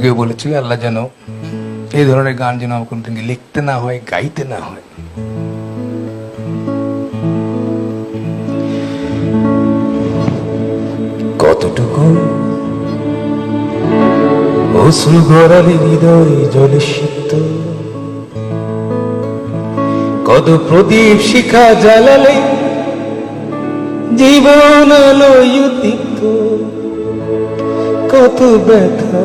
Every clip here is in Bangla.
আগেও বলেছিল, আল্লাহ যেন এই ধরনের গান যেন আমার কোনোদিন লিখতে না হয়, গাইতে না হয়। কতটুকু অশ্রু গড়ালি হৃদয় জলে সিদ্ধ কত প্রদীপ শিখা জ্বালালে জীবন দীপ্ত কত ব্যথা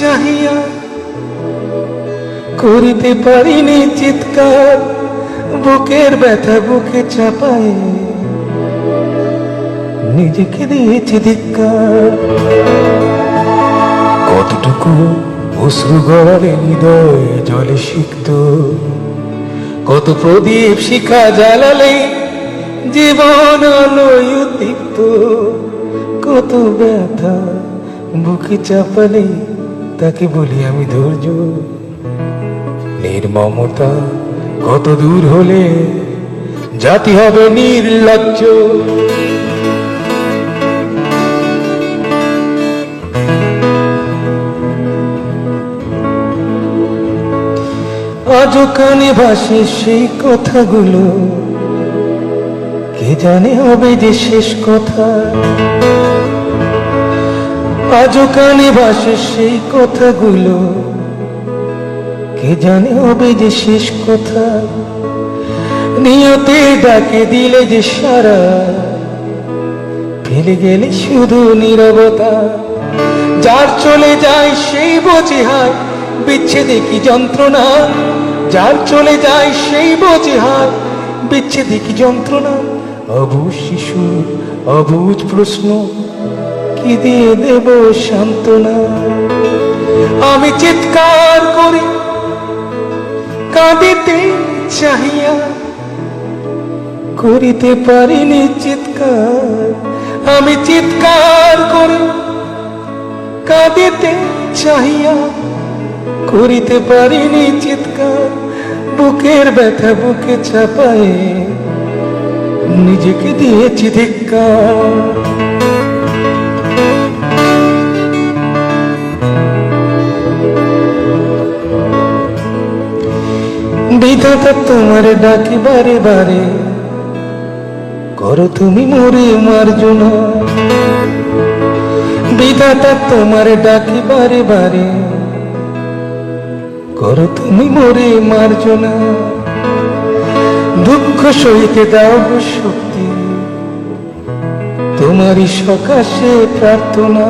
চাহিয়া করিতে পারিনি চিৎকার, বুকের ব্যথা বুকে চাপায় নিজেকে দিয়েছি ধিক্কার। কতটুকু অশ্রু গড়ালে হৃদয় জলে সিক্ত, কত প্রদীপ শিখা জ্বালালে জীবন আলোয় উদ্দীপ্ত, কত ব্যথা বুকে চাপালে তাকে বলি আমি ধৈর্য, নির্মমতা। কত দূর হলে জাতি হবে নির্লজ্জ। আজও কানে ভাসে সেই কথাগুলো। কে জানে হবে যে শেষ কথা। আজও কানে ভাসে সেই কথাগুলো। কে জানে হবে যে শেষ কথা? নিয়তে ডাকে দিলে যে সারা। ফেলে গেলে শুধু নীরবতা। যার চলে যায় সেই বোঝে হায় বিচ্ছেদে কি যন্ত্রণা? যার চলে যায় সেই বোঝে হায় বিচ্ছেদে কি যন্ত্রণা? অবুজ শিশুর অবুজ প্রশ্ন। কি দিয়ে দেব সান্ত্বনা? আমি চিৎকার করি, কাঁদিতে চাহিয়া, করিতে পারিনি চিৎকার। আমি চিৎকার করি, কাঁদিতে চাহিয়া, করিতে পারিনি চিৎকার। বুকের ব্যথা বুকে চাপায়ে, নিজেকে দিয়েছি ধিক্কার। বিধাতা তোমার ডাকি বারে বারে। করো তুমি মরে মার্জনা বিধাতা তোমার ডাকি বারে বারে। করো তুমি মরে মার্জনা দুঃখ সইতে দাও শক্তি। তোমারই সকাশে প্রার্থনা।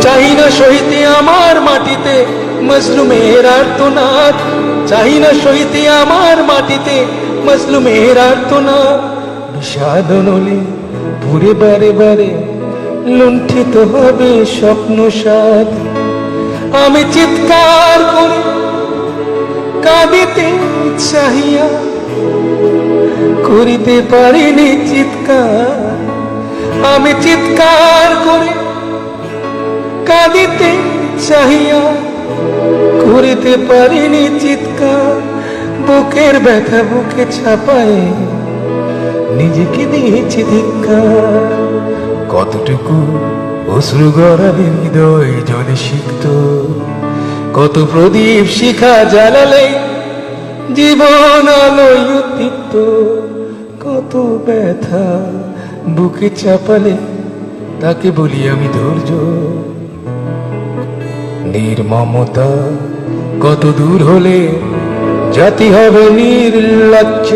চাই না সইতে আমার মাটিতে মজলুমের আর্তনাদ। চাই না সইতে আমার মাটিতে মজলুমের আর্তনাদ। বিষাদ নলে বারে বারে লুণ্ঠিত হবে স্বপ্ন সাদ। আমি চিৎকার করি, কাঁদিতে চাহিয়া করিতে পারিনি চিৎকার। আমি চিৎকার করি, কাঁদিতে চাহিয়া করিতে পারিনি চিৎকার, বুকের ব্যথা বুকে ছাপায় নিজেকে দিয়েছি ধিক্কার। কতটুকু অশ্রু গড়ালে হৃদয় জলে সিক্ত। কত প্রদীপ শিখা জ্বালালে জীবন আলোয় উদ্দীপ্ত। কত ব্যথা বুকে চাপালে তাকে বলি আমি ধৈর্য। নির্মমতা। কত দূর হলে জাতি হবে নির্লজ্জ।